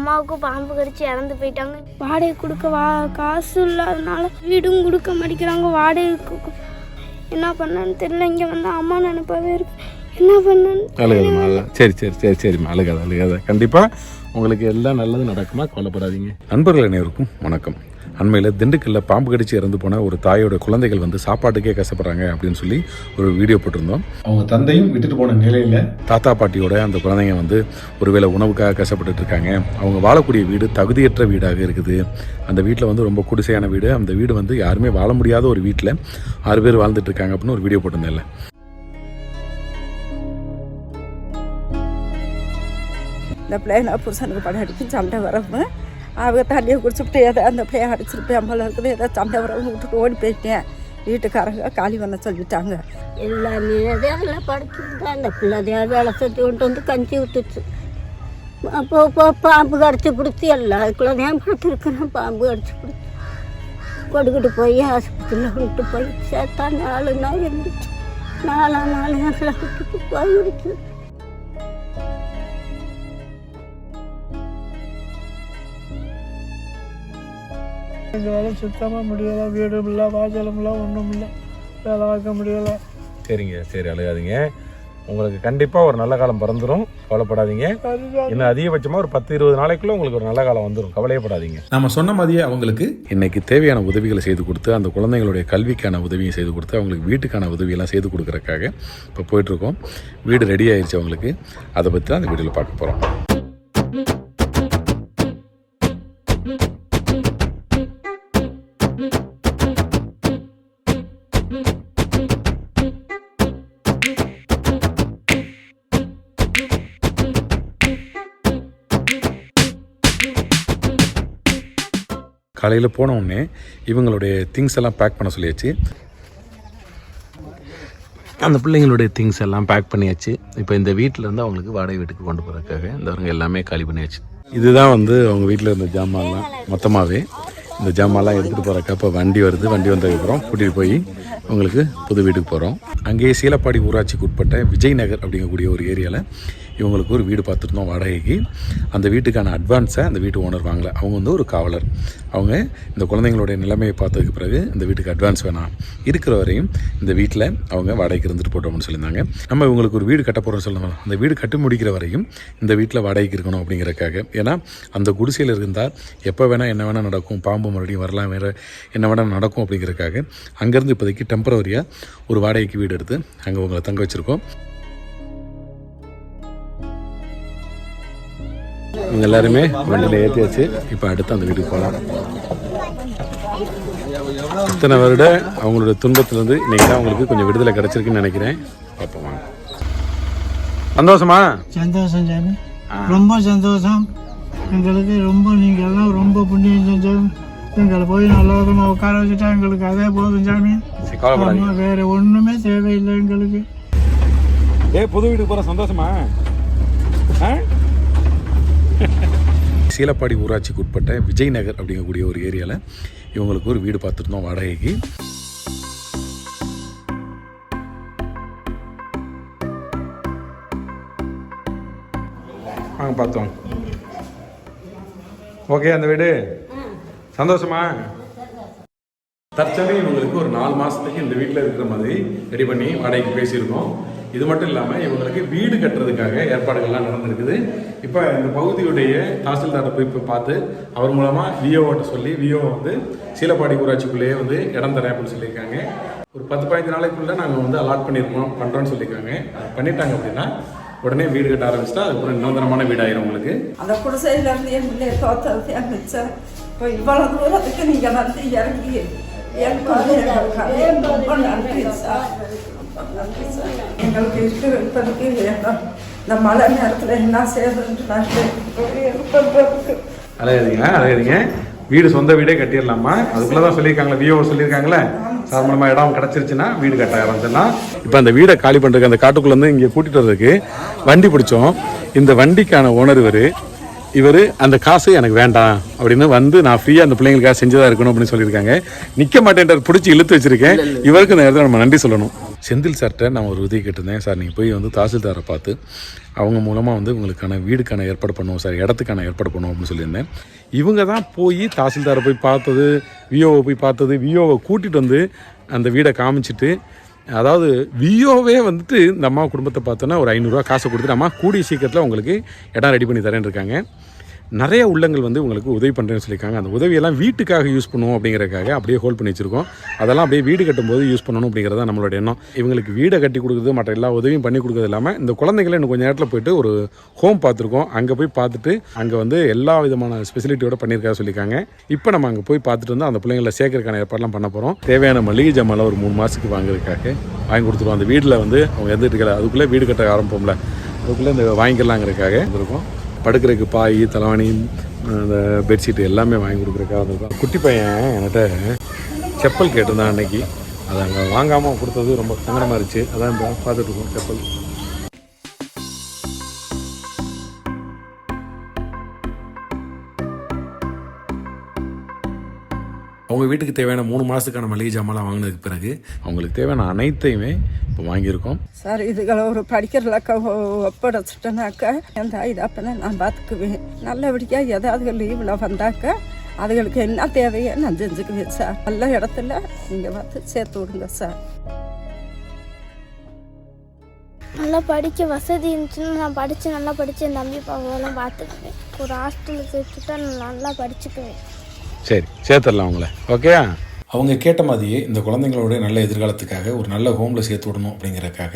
அம்மாவுக்கு பாம்பு கடிச்சு இறந்து போயிட்டாங்க. வாடகை கொடுக்க வா காசு இல்லாதனால வீடும் கொடுக்க மாட்டேங்கிறாங்க. வாடகை என்ன பண்ணன்னு தெரியல. இங்கே வந்து அம்மா நினைப்பாவே இருக்கு. என்ன பண்ணன்னு அழுகாதம்மா அழ சரி சரி சரி சரிம்மா. அழுகாத அழுகாத. கண்டிப்பாக உங்களுக்கு எல்லாம் நல்லது நடக்குமா? கவலைப்படாதீங்க. நண்பர்கள் அனைவருக்கும் வணக்கம். அண்மையில் திண்டுக்கல்ல பாம்பு கடிச்சு இறந்து போன ஒரு தாயோட குழந்தைகள் வந்து சாப்பாட்டுக்கே கஷ்டப்படுறாங்க அப்படின்னு சொல்லி ஒரு வீடியோ போட்டிருந்தோம். அவங்க தந்தையும் விட்டுட்டு போன நிலையில் தாத்தா பாட்டியோட அந்த குழந்தைங்க வந்து ஒருவேளை உணவுக்காக கஷ்டப்பட்டுட்டு இருக்காங்க. அவங்க வாழக்கூடிய வீடு தகுதியற்ற வீடாக இருக்குது. அந்த வீட்டில் வந்து ரொம்ப குடிசையான வீடு. அந்த வீடு வந்து யாருமே வாழ முடியாத ஒரு வீட்டில் ஆறு பேர் வாழ்ந்துட்டு இருக்காங்க அப்படின்னு ஒரு வீடியோ போட்டிருந்தேன்ல. இந்த பிள்ளைய நான் புருஷனுக்கு படம் அடிக்க சண்டை வரவும் அவங்க தண்ணியை குடிச்சுட்டு ஏதோ அந்த பிள்ளைய அடிச்சிருப்பேன் போல இருக்குது ஏதோ சண்டை வரவங்க விட்டுட்டு ஓடி போயிட்டேன் வீட்டுக்காரங்க காலி பண்ண சொல்லிட்டாங்க எல்லாமே அதெல்லாம் படிச்சுட்டு அந்த பிள்ளை வேலை செஞ்சு கொண்டு வந்து கஞ்சி ஊற்றுச்சு அப்போ இப்போ பாம்பு கடிச்சு பிடிச்சி எல்லா குழந்தையும் படுத்துருக்குறேன் பாம்பு கடிச்சு பிடிச்சி கொடுக்கிட்டு போய் ஆஸ்பத்திரியில் விட்டு போய் சேர்த்தா நாலு நாள் இருந்துச்சு நாலாம் நாலு நாளில் விட்டுட்டு போயிடுச்சு எங்களால் சுத்தமாக முடியலை வீடும் இல்லை வாசலும் இல்லை ஒன்றும் இல்லை. வேலை பார்க்க முடியலை. சரிங்க சரி அழுகாதீங்க. உங்களுக்கு கண்டிப்பாக ஒரு நல்ல காலம் பிறந்துடும் கவலைப்படாதீங்க. இன்னும் அதிகபட்சமாக ஒரு பத்து இருபது நாளைக்குள்ள உங்களுக்கு ஒரு நல்ல காலம் வந்துடும் கவலையப்படாதீங்க. நம்ம சொன்ன மாதிரியே அவங்களுக்கு இன்னைக்கு தேவையான உதவிகளை செய்து கொடுத்து அந்த குழந்தைங்களுடைய கல்விக்கான உதவியும் செய்து கொடுத்து அவங்களுக்கு வீட்டுக்கான உதவியெல்லாம் செய்து கொடுக்கறதுக்காக இப்போ போயிட்டுருக்கோம் வீடு ரெடி ஆயிருச்சு அவங்களுக்கு. அதை பற்றி தான் அந்த வீடியோவில் பார்க்க போகிறோம் காலையில் போன உடனே இவங்களுடைய திங்ஸ் எல்லாம் பேக் பண்ண சொல்லியாச்சு. அந்த பிள்ளைங்களுடைய திங்ஸ் எல்லாம் பேக் பண்ணியாச்சு. இப்போ இந்த வீட்டில் இருந்து அவங்களுக்கு வாடகை வீட்டுக்கு கொண்டு போகிறதுக்காக இந்த எல்லாமே காலி பண்ணியாச்சு. இதுதான் வந்து அவங்க வீட்டில் இருந்த ஜாமான்லாம் மொத்தமாகவே இந்த ஜாமான்லாம் எடுத்துகிட்டு போகிறக்க இப்போ வண்டி வருது. வண்டி வந்ததுக்கப்புறம் கூட்டிகிட்டு போய் உங்களுக்கு புது வீட்டுக்கு போகிறோம் அங்கேயே சீலப்பாடி ஊராட்சிக்கு உட்பட்ட விஜய் நகர் அப்படிங்கக்கூடிய ஒரு ஏரியாவில் இவங்களுக்கு ஒரு வீடு பார்த்துருந்தோம் வாடகைக்கு. அந்த வீட்டுக்கான அட்வான்ஸை அந்த வீட்டு ஓனர் வாங்கலை. அவங்க வந்து ஒரு காவலர். அவங்க இந்த குழந்தைங்களுடைய நிலைமையை பார்த்ததுக்கு பிறகு இந்த வீட்டுக்கு அட்வான்ஸ் வேணாம். இருக்கிற வரையும் இந்த வீட்டில் அவங்க வாடகைக்கு இருந்துட்டு போட்டோம்னு சொல்லியிருந்தாங்க. நம்ம இவங்களுக்கு ஒரு வீடு கட்ட போகிறோம்னு சொல்லணும் அந்த வீடு கட்டி முடிக்கிற வரையும் இந்த வீட்டில் வாடகைக்கு இருக்கணும் அப்படிங்கிறக்காக ஏன்னா அந்த குடிசையில் இருந்தால் எப்போ வேணால் என்ன வேணால் நடக்கும். பாம்பு மறுபடியும் வரலாம் வேறு என்ன வேணால் நடக்கும் அப்படிங்கிறக்காக அங்கேருந்து இப்போதைக்கு டெம்பரவரியாக ஒரு வாடகைக்கு வீடு எடுத்து அங்கே உங்களை தங்க வச்சுருக்கோம். இவங்க எல்லாருமே வண்டியில் ஏற்றியாச்சு இப்போ அடுத்து அந்த வீட்டுக்கு போகலாம் இத்தனை வருட அவங்களோட துன்பத்திலேருந்து இன்னைக்கு தான் அவங்களுக்கு கொஞ்சம் விடுதலை கிடச்சிருக்குன்னு நினைக்கிறேன். பார்ப்போம் சந்தோஷமா? சந்தோஷம் சாமி. ரொம்ப சந்தோஷம். எங்களுக்கு ரொம்ப நீங்கள் எல்லாம் ரொம்ப புண்ணியம் செஞ்சோம் எங்களை போய் நல்ல விதமாக உட்கார வச்சுட்டா எங்களுக்கு அதே போதும் சாமி. வேற ஒன்றுமே தேவையில்லை எங்களுக்கு. ஏ புது வீட்டுக்கு போகிற சந்தோஷமா? ஆ? சீலப்பாடி ஊராட்சிக்கு உட்பட்ட விஜய்நகர் அப்படிங்கக்கூடிய ஒரு ஏரியாவில் இவங்களுக்கு ஒரு வீடு பார்த்துருந்தோம் வாடகைக்கு. வாங்க பார்த்தோம். ஓகே அந்த வீடு? சந்தோஷமா? தற்சமயம் இவங்களுக்கு ஒரு நாலு மாதத்துக்கு இந்த வீட்டில் இருக்கிற மாதிரி ரெடி பண்ணி வாடகைக்கு பேசியிருக்கோம். இது மட்டும் இல்லாமல் இவங்களுக்கு வீடு கட்டுறதுக்காக ஏற்பாடுகள்லாம் நடந்திருக்குது. இப்போ இந்த பகுதியுடைய தாசில்தாரை போய் இப்போ பார்த்து அவர் மூலமாக விஓட்ட சொல்லி விஓ வந்து சீலப்பாடி ஊராட்சிக்குள்ளேயே வந்து இடம் தரேன் அப்படின்னு சொல்லியிருக்காங்க. ஒரு பத்து பதினஞ்சு நாளைக்குள்ளே நாங்கள் வந்து அலாட் பண்ணியிருக்கோம் பண்ணுறோன்னு சொல்லியிருக்காங்க. அது பண்ணிட்டாங்க அப்படின்னா உடனே வீடு கட்ட ஆரம்பிச்சிட்டா அதுக்கப்புறம் நிரந்தரமான வீடாயிரும் உங்களுக்கு. அந்த குடிசையில இருந்து என் பிள்ளைய தோத்தது மிச்சம் இப்போ இவ்வளவு தூரத்துக்கு நீங்க வந்து இறங்கி என் சார் ரொம்ப நன்றி சார். எங்களுக்கு இருக்கு வைப்பதற்கு வேணும் இந்த மழை நேரத்தில் என்ன செய்யறதுன்னு அழகாதீங்க அழகாதீங்க வீடு சொந்த வீடே கட்டிடலாமா? அதுக்குள்ள தான் சொல்லியிருக்காங்களே. விஓ சொல்லியிருக்காங்களே மூலமா இடம் கிடச்சிருச்சுன்னா வீடு கட்ட ஆரம்பிச்சிடலாம். இப்போ அந்த வீடை காலி பண்ணுறதுக்கு அந்த காட்டுக்குள்ள இருந்து இங்கே கூட்டிட்டு வர்றதுக்கு வண்டி பிடிச்சோம். இந்த வண்டிக்கான ஓனர் இவர். இவர் அந்த காசு எனக்கு வேண்டாம். அப்படின்னு வந்து நான் ஃப்ரீயாக அந்த பிள்ளைங்களுக்காக செஞ்சதா இருக்கணும் அப்படின்னு சொல்லியிருக்காங்க. நிற்க மாட்டேன்றார் பிடிச்சி இழுத்து வச்சிருக்கேன். இவருக்கு இந்த இடத்துல நம்ம நன்றி சொல்லணும். செந்தில் சார்கிட்ட நான் ஒரு உதவி கேட்டிருந்தேன். சார் நீங்கள் போய் வந்து தாசில்தாரை பார்த்து அவங்க மூலமாக வந்து உங்களுக்கான வீடுக்கான ஏற்பாடு பண்ணுவோம் சார் இடத்துக்கான ஏற்பாடு பண்ணுவோம் அப்படின்னு சொல்லியிருந்தேன். இவங்க தான் போய் தாசில்தாரை போய் பார்த்தது விஓவை போய் பார்த்தது விஓவை கூட்டிகிட்டு வந்து அந்த வீடை காமிச்சிட்டு அதாவது விஓவே வந்துட்டு இந்த அம்மா குடும்பத்தை பார்த்தோன்னா ஒரு ஐநூறுரூவா காசை கொடுத்துட்டு அம்மா கூடிய சீக்கிரத்தில் உங்களுக்கு இடம் ரெடி பண்ணி தரேன் இருக்காங்க. நிறைய உள்ளங்கள் வந்து உங்களுக்கு உதவி பண்ணுறேன்னு சொல்லியிருக்காங்க. அந்த உதவியெல்லாம் வீட்டுக்காக யூஸ் பண்ணுவோம் அப்படிங்கிறதுக்காக அப்படியே ஹோல்ட் பண்ணி வச்சுருக்கோம். அதெல்லாம் அப்படியே வீடு கட்டும்போது யூஸ் பண்ணணும் அப்படிங்கிறது தான் நம்மளோட எண்ணம். இவங்களுக்கு வீடை கட்டி கொடுக்குறது மற்ற எல்லா உதவியும் பண்ணி கொடுக்குறது இல்லாமல் இந்த குழந்தைகளை இன்னும் கொஞ்சம் நேரத்தில் போயிட்டு ஒரு ஹோம் பார்த்துருக்கோம். அங்கே போய் பார்த்துட்டு அங்கே வந்து எல்லா விதமான ஸ்பெசிலிட்டியோட பண்ணியிருக்கா சொல்லியிருக்காங்க. இப்போ நம்ம அங்கே போய் பார்த்துட்டு வந்து அந்த பிள்ளைங்களை சேர்க்கறதுக்கான ஏற்பாடுலாம் பண்ண போகிறோம் தேவையான மளிகை ஜாமான் ஒரு மூணு மாதத்துக்கு வாங்குறதுக்காக வாங்கி கொடுத்துருவோம் அந்த வீட்டில் வந்து அவங்க எந்த இருக்கல அதுக்குள்ளே வீடு கட்ட ஆரம்பிப்போம்ல. அதுக்குள்ளே இந்த வாங்கிக்கலாங்கிறதுக்காக வந்திருக்கோம். படுக்கிறதுக்கு பாய் தலைவாணி அந்த பெட்ஷீட் எல்லாமே வாங்கி கொடுக்குறக்காக வந்திருக்கோம் குட்டி பையன் என்கிட்ட செப்பல் கேட்டிருந்தான் அன்னைக்கு. அதை அங்கே வாங்காமல் கொடுத்தது ரொம்ப சங்கடமாக இருந்துச்சு. அதான் இப்போ பார்த்துட்டு இருக்கோம் செப்பல். அவங்க வீட்டுக்கு தேவையான மூணு மாதத்துக்கான மளிகை ஜாமான்லாம் வாங்கினதுக்கு பிறகு அவங்களுக்கு தேவையான அனைத்தையுமே இப்போ வாங்கியிருக்கோம். சார் இதுகளை ஒரு படிக்கிறலக்க ஒப்படைச்சிட்டனாக்க எந்த இதாப்பனை நான் பார்த்துக்குவேன் நல்லபடியாக ஏதாவது லீவில் வந்தாக்க அதுகளுக்கு என்ன தேவையோ நான் செஞ்சுக்குவேன் சார். நல்ல இடத்துல நீங்கள் வந்து சேர்த்து விடுங்க சார். நல்லா படிக்க வசதி இருந்துச்சுன்னா நான் படித்து நல்லா படித்து என் தம்பி பாப்பாவெல்லாம் பார்த்துக்குவேன் ஒரு ஹாஸ்டலில் சேர்த்துட்டா நான் நல்லா படிச்சுக்குவேன். சரி சேர்த்துடலாம் அவங்கள. ஓகேயா அவங்க கேட்ட மாதிரியே இந்த குழந்தைங்களோட நல்ல எதிர்காலத்துக்காக ஒரு நல்ல ஹோமில் சேர்த்து விடணும் அப்படிங்கிறதுக்காக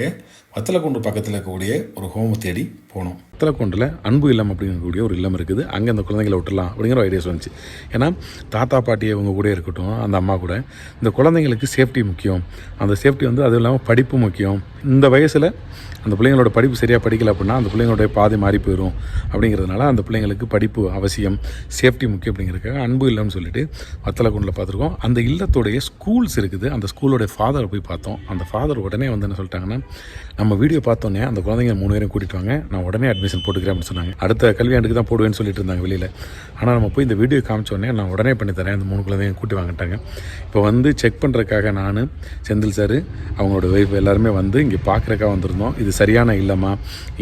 வத்தலக்குண்டு பக்கத்தில் இருக்கக்கூடிய ஒரு ஹோமை தேடி போனோம். வத்தலக்குண்டில் அன்பு இல்லம் அப்படிங்கக்கூடிய ஒரு இல்லம் இருக்குது. அங்கே அந்த குழந்தைங்களை விட்டுலாம் அப்படிங்கிற ஒரு ஐடியாஸ் வந்துச்சு. ஏன்னா தாத்தா பாட்டி அவங்க கூட இருக்கட்டும் அந்த அம்மா கூட இந்த குழந்தைங்களுக்கு சேஃப்டி முக்கியம். அந்த சேஃப்டி வந்து அதுவும் இல்லாமல் படிப்பு முக்கியம். இந்த வயசில் அந்த பிள்ளைங்களோட படிப்பு சரியாக படிக்கல அப்படின்னா அந்த பிள்ளைங்களுடைய பாதை மாறி போயிடும் அப்படிங்கிறதுனால அந்த பிள்ளைங்களுக்கு படிப்பு அவசியம் சேஃப்டி முக்கியம் அப்படிங்கிறதுக்காக அன்பு இல்லம்னு சொல்லிட்டு வத்தலக்குண்டில் பார்த்துருக்கோம். அந்த இல்லத்தோடைய ஸ்கூல்ஸ் இருக்குது. அந்த ஸ்கூலோடைய ஃபாதரை போய் பார்த்தோம். அந்த ஃபாதர் உடனே வந்து என்ன சொல்லிட்டாங்கன்னா நம்ம வீடியோ பார்த்தோன்னே அந்த குழந்தைங்க மூணு பேரும் கூட்டிட்டு வாங்க. நான் உடனே அட்மிஷன் போட்டுக்கிறேன் அப்படின்னு சொன்னாங்க. அடுத்த கல்வியாண்டுக்கு தான் போடுவேன்னு சொல்லிட்டு இருந்தாங்க வெளியில். ஆனால் நம்ம போய் இந்த வீடியோ காமிச்சோடனே நான் உடனே பண்ணி தரேன். அந்த மூணு குழந்தைங்க கூட்டி வாங்கிட்டாங்க. இப்போ வந்து செக் பண்ணுறதுக்காக நான் செந்தில் சார் அவங்களோட ஒய்ஃப் எல்லாருமே வந்து இங்கே பார்க்குறக்காக வந்திருந்தோம். இது சரியான இல்லைம்மா.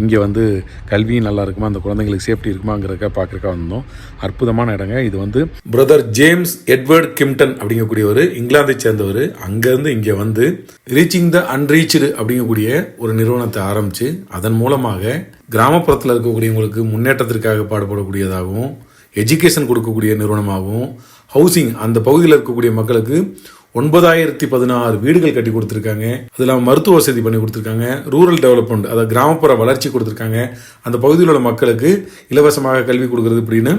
இங்கே வந்து கல்வியும் நல்லா இருக்குமா? அந்த குழந்தைங்களுக்கு சேஃப்டி இருக்குமாங்கிறதுக்காக பார்க்குறக்காக வந்தோம். அற்புதமான இடங்க. இது வந்து பிரதர் ஜேம்ஸ் எட்வர்ட் கிம்டன் அப்படிங்கக்கூடியவர் இங்கிலாந்தை சேர்ந்தவர். அங்கேருந்து இங்கே வந்து ரீச்சிங் த அன்ரீச்சு அப்படிங்கக்கூடிய ஒரு நிறுவனத்தை ஆரம்பித்து அதன் மூலமாக கிராமப்புறத்தில் இருக்கக்கூடியவங்களுக்கு முன்னேற்றத்திற்காக பாடுபடக்கூடியதாகவும் எஜுகேஷன் கொடுக்கக்கூடிய நிறுவனமாகவும் ஹவுசிங் அந்த பகுதியில் இருக்கக்கூடிய மக்களுக்கு ஒன்பதாயிரத்தி பதினாறு வீடுகள் கட்டி கொடுத்துருக்காங்க. அது இல்லாமல் மருத்துவ வசதி பண்ணி கொடுத்துருக்காங்க. ரூரல் டெவலப்மெண்ட் அதாவது கிராமப்புற வளர்ச்சி கொடுத்துருக்காங்க. அந்த பகுதியில் உள்ள மக்களுக்கு இலவசமாக கல்வி கொடுக்கறது இப்படின்னு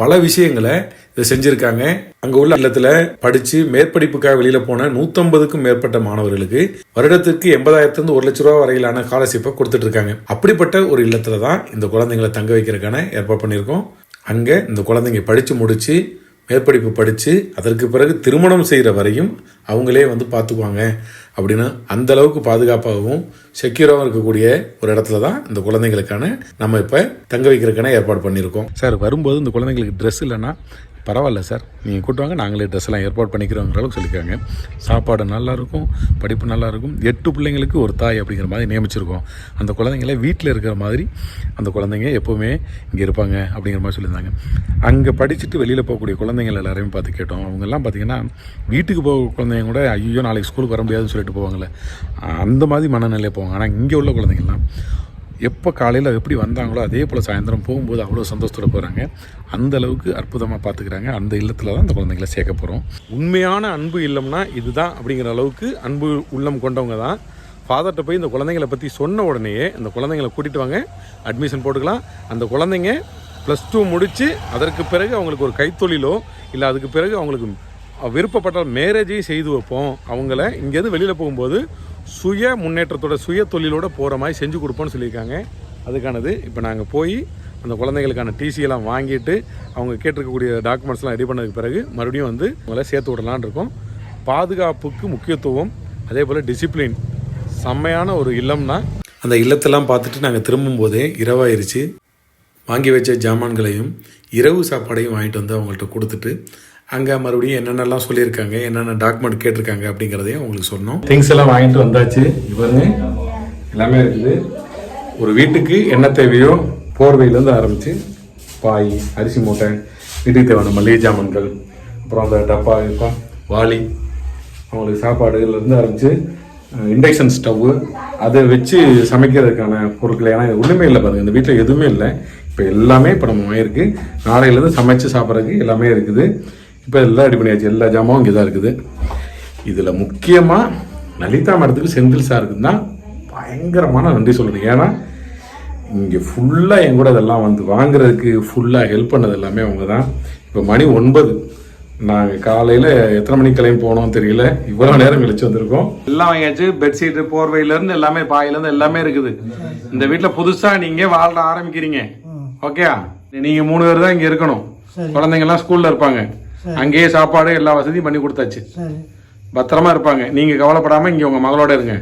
பல விஷயங்களை இதை செஞ்சுருக்காங்க. அங்கே உள்ள இல்லத்தில் படித்து மேற்படிப்புக்காக வெளியில் போன நூற்றம்பதுக்கும் மேற்பட்ட மாணவர்களுக்கு வருடத்திற்கு எண்பதாயிரத்துலேருந்து ஒரு லட்ச ரூபா வரையிலான ஸ்காலர்ஷிப்பை கொடுத்துட்டு இருக்காங்க அப்படிப்பட்ட ஒரு இல்லத்தில் தான் இந்த குழந்தைங்களை தங்க வைக்கிறதுக்கான ஏற்பாடு பண்ணியிருக்கோம். அங்கே இந்த குழந்தைங்க படித்து முடித்து மேற்படிப்பு படித்து அதற்கு பிறகு திருமணம் செய்கிற வரையும் அவங்களே வந்து பார்த்துக்குவாங்க. அப்படின்னு அந்த அளவுக்கு பாதுகாப்பாகவும் செக்யூராகவும் இருக்கக்கூடிய ஒரு இடத்துல தான் இந்த குழந்தைங்களுக்கான நம்ம இப்போ தங்க வைக்கிறதுக்கான ஏற்பாடு பண்ணியிருக்கோம். சார் வரும்போது இந்த குழந்தைங்களுக்கு ட்ரெஸ் இல்லைன்னா பரவாயில்ல சார். நீங்கள் கூட்டு வாங்க நாங்களே ட்ரெஸ் எல்லாம் ஏற்பாடு பண்ணிக்கிறோங்கிற அளவுக்கு சொல்லியிருக்காங்க சாப்பாடு நல்லா இருக்கும் படிப்பு நல்லாயிருக்கும். எட்டு பிள்ளைங்களுக்கு ஒரு தாய் அப்படிங்கிற மாதிரி நியமிச்சிருக்கோம். அந்த குழந்தைங்கள வீட்டில் இருக்கிற மாதிரி அந்த குழந்தைங்க எப்போவுமே இங்கே இருப்பாங்க அப்படிங்கிற மாதிரி சொல்லியிருந்தாங்க. அங்கே படிச்சுட்டு வெளியில் போகக்கூடிய குழந்தைங்கள் எல்லாரையும் பார்த்து கேட்டோம். அவங்கெல்லாம் பார்த்தீங்கன்னா வீட்டுக்கு போக குழந்தைங்க கூட ஐயோ நாளைக்கு ஸ்கூலுக்கு வர முடியாதுன்னு சொல்லிட்டு போவாங்கள்ல அந்த மாதிரி மனநிலையை போவாங்க. ஆனால் இங்கே உள்ள குழந்தைங்கள்லாம் எப்போ காலையில் எப்படி வந்தாங்களோ அதே போல் சாயந்தரம் போகும்போது அவ்வளோ சந்தோஷத்தோட போகிறாங்க அந்த அளவுக்கு அற்புதமாக பார்த்துக்கிறாங்க அந்த இல்லத்தில் தான் அந்த குழந்தைங்களை சேர்க்க போகிறோம் உண்மையான அன்பு இல்லம்னா இதுதான் அப்படிங்கிற அளவுக்கு அன்பு உள்ளம் கொண்டவங்க தான். ஃபாதர்கிட்ட போய் இந்த குழந்தைங்களை பற்றி சொன்ன உடனேயே இந்த குழந்தைங்களை கூட்டிகிட்டு வாங்க. அட்மிஷன் போட்டுக்கலாம். அந்த குழந்தைங்க ப்ளஸ் டூ முடித்து அதற்கு பிறகு அவங்களுக்கு ஒரு கைத்தொழிலோ இல்லை அதுக்கு பிறகு அவங்களுக்கு விருப்பப்பட்டால் மேரேஜையும் செய்து வைப்போம். அவங்கள இங்கேருந்து வெளியில் போகும்போது சுய முன்னேற்றத்தோட சுய தொழிலோட போகிற மாதிரி செஞ்சு கொடுப்போம்னு சொல்லியிருக்காங்க. அதுக்கானது இப்போ நாங்கள் போய் அந்த குழந்தைகளுக்கான டிசியெல்லாம் வாங்கிட்டு அவங்க கேட்டிருக்கக்கூடிய டாக்குமெண்ட்ஸ்லாம் ரெடி பண்ணதுக்கு பிறகு மறுபடியும் வந்து உங்களை சேர்த்து விடலான்னு இருக்கோம். பாதுகாப்புக்கு முக்கியத்துவம் அதே போல் டிசிப்ளின் செம்மையான ஒரு இல்லம்னா அந்த இல்லத்தெல்லாம் பார்த்துட்டு நாங்கள் திரும்பும்போதே இரவாயிருச்சு. வாங்கி வச்ச ஜாமான்களையும் இரவு சாப்பாடையும் வாங்கிட்டு வந்து அவங்கள்ட்ட கொடுத்துட்டு அங்கே மறுபடியும் என்னென்னலாம் சொல்லியிருக்காங்க என்னென்ன டாக்குமெண்ட் கேட்டிருக்காங்க அப்படிங்கிறதையும் உங்களுக்கு சொன்னோம். திங்ஸ் எல்லாம் வாங்கிட்டு வந்தாச்சு. இவருங்க எல்லாமே இருக்குது. ஒரு வீட்டுக்கு என்ன தேவையோ போர்வையிலேருந்து ஆரம்பித்து பாய் அரிசி மூட்டை வீட்டுக்கு தேவையான மளிகை ஜாமான்கள் அப்புறம் அந்த டப்பா இப்போ வாளி அவங்களுக்கு சாப்பாடுலேருந்து ஆரம்பித்து இண்டக்ஷன் ஸ்டவ்வு அதை வச்சு சமைக்கிறதுக்கான பொருட்கள். ஏன்னா இது ஒன்றுமே இல்லை பாருங்கள் இந்த வீட்டில் எதுவுமே இல்லை. இப்போ எல்லாமே இப்போ நம்ம வாங்கியிருக்கு. நாளையிலேருந்து சமைச்சு சாப்பிட்றதுக்கு எல்லாமே இருக்குது. இப்போ எல்லாம் ரெடி பண்ணியாச்சு. எல்லா ஜாமாவும் இங்கே தான் இருக்குது. இதில் முக்கியமாக லலிதா மேடத்துக்கு செந்தில் சாருக்கு தான் பயங்கரமான நன்றி சொல்லணும். ஏன்னா இங்கே ஃபுல்லாக என் கூட இதெல்லாம் வந்து வாங்குறதுக்கு ஃபுல்லாக ஹெல்ப் பண்ணது எல்லாமே அவங்க தான். இப்போ மணி ஒன்பது. நாங்கள் காலையில் எத்தனை மணிக்கு கிளம்பி போனோம் தெரியல. இவ்வளோ நேரம் கழிச்சு வந்திருக்கோம். எல்லாம் வாங்கியாச்சு. பெட்ஷீட்டு போர்வையிலேருந்து எல்லாமே பாயிலேருந்து எல்லாமே இருக்குது. இந்த வீட்டில் புதுசாக நீங்கள் வாழ ஆரம்பிக்கிறீங்க. ஓகேயா? நீங்கள் மூணு பேர் தான் இங்கே இருக்கணும். குழந்தைங்கலாம் ஸ்கூலில் இருப்பாங்க. அங்கேயே சாப்பாடு எல்லா வசதியும் பண்ணி கொடுத்தாச்சு. பத்திரமா இருப்பாங்க. நீங்கள் கவலைப்படாமல் இங்கே உங்கள் மகளோட இருங்க.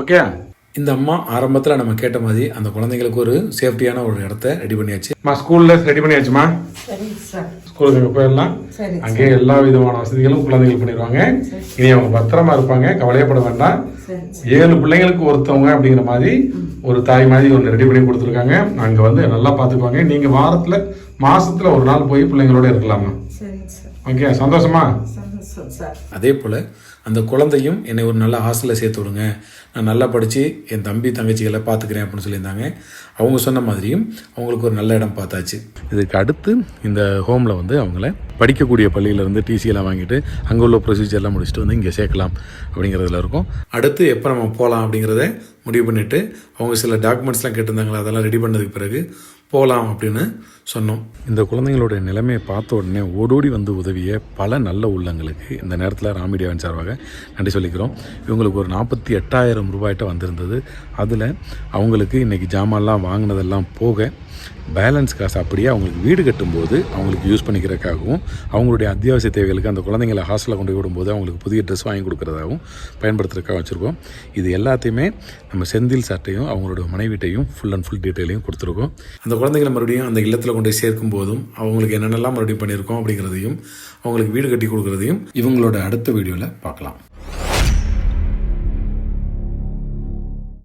ஓகே? இந்த அம்மா ஆரம்பத்தில் நம்ம கேட்ட மாதிரி அந்த குழந்தைங்களுக்கு ஒரு சேஃப்டியான ஒரு இடத்த ரெடி பண்ணியாச்சு. அம்மா ஸ்கூலில் ரெடி பண்ணியாச்சுமா? சரி சார் ஸ்கூலுக்கு அங்கே போயிடலாம். சரி அங்கேயே எல்லா விதமான வசதிகளும் குழந்தைகள் பண்ணிடுவாங்க. இனி அவங்க பத்திரமா இருப்பாங்க. கவலையப்பட வேண்டாம். ஏழு பிள்ளைங்களுக்கு ஒருத்தவங்க அப்படிங்கிற மாதிரி ஒரு தாய் மாதிரி ஒன்று ரெடி பண்ணி கொடுத்துருக்காங்க. அங்கே வந்து நல்லா பார்த்துக்குவாங்க. நீங்கள் வாரத்தில் மாசத்துல ஒரு நாள் போய் பிள்ளைங்களோட இருக்கலாமா? ஓகே சந்தோஷமா? சந்தோஷம் சார். அதே போல் அந்த குழந்தையும் என்னை ஒரு நல்ல ஹாஸ்டலில் சேர்த்து விடுங்க. நான் நல்லா படித்து என் தம்பி தங்கச்சிகளை பார்த்துக்கிறேன் அப்படின்னு சொல்லியிருந்தாங்க. அவங்க சொன்ன மாதிரியும் அவங்களுக்கு ஒரு நல்ல இடம் பார்த்தாச்சு. இதுக்கு அடுத்து இந்த ஹோமில் வந்து அவங்கள படிக்கக்கூடிய பள்ளியிலேருந்து டிசியெல்லாம் வாங்கிட்டு அங்கே உள்ள ப்ரொசீஜர்லாம் முடிச்சுட்டு வந்து இங்கே சேர்க்கலாம் அப்படிங்கிறதுல இருக்கும். அடுத்து எப்போ நம்ம போகலாம் அப்படிங்கிறத முடிவு பண்ணிவிட்டு அவங்க சில டாக்குமெண்ட்ஸ்லாம் கேட்டிருந்தாங்களா? அதெல்லாம் ரெடி பண்ணதுக்கு பிறகு போகலாம் அப்படின்னு சொன்னோம். இந்த குழந்தைங்களோட நிலைமையை பார்த்த உடனே ஓடோடி வந்து உதவிய பல நல்ல உள்ளங்களுக்கு இந்த நேரத்தில் ராமிடியாவின் சார்பாக நன்றி சொல்லிக்கிறோம். இவங்களுக்கு ஒரு நாற்பத்தி எட்டாயிரம் ரூபாய்கிட்ட வந்திருந்தது. அதில் அவங்களுக்கு இன்றைக்கி ஜாமான்லாம் வாங்கினதெல்லாம் போக பேலன்ஸ் காசு அப்படியே அவங்களுக்கு வீடு கட்டும்போது அவங்களுக்கு யூஸ் பண்ணிக்கிறதுக்காகவும் அவங்களுடைய அத்தியாவசிய தேவைகளுக்கு அந்த குழந்தைங்களை ஹாஸ்டலில் கொண்டு போய் விடும்போது அவங்களுக்கு புதிய ட்ரெஸ் வாங்கி கொடுக்குறதாகவும் பயன்படுத்துறதுக்காக வச்சுருக்கோம். இது எல்லாத்தையுமே நம்ம செந்தில் சார்ட்டையும் அவங்களோட மனைவிட்டையும் ஃபுல் அண்ட் ஃபுல் டீட்டெயிலையும் கொடுத்துருக்கோம். அந்த குழந்தைங்களை மறுபடியும் அந்த இல்லத்தில் கொண்டு போய் சேர்க்கும் போதும் அவங்களுக்கு என்னென்னலாம் மறுபடியும் பண்ணியிருக்கோம் அப்படிங்கிறதையும் அவங்களுக்கு வீடு கட்டி கொடுக்குறதையும் இவங்களோட அடுத்த வீடியோவில் பார்க்கலாம்.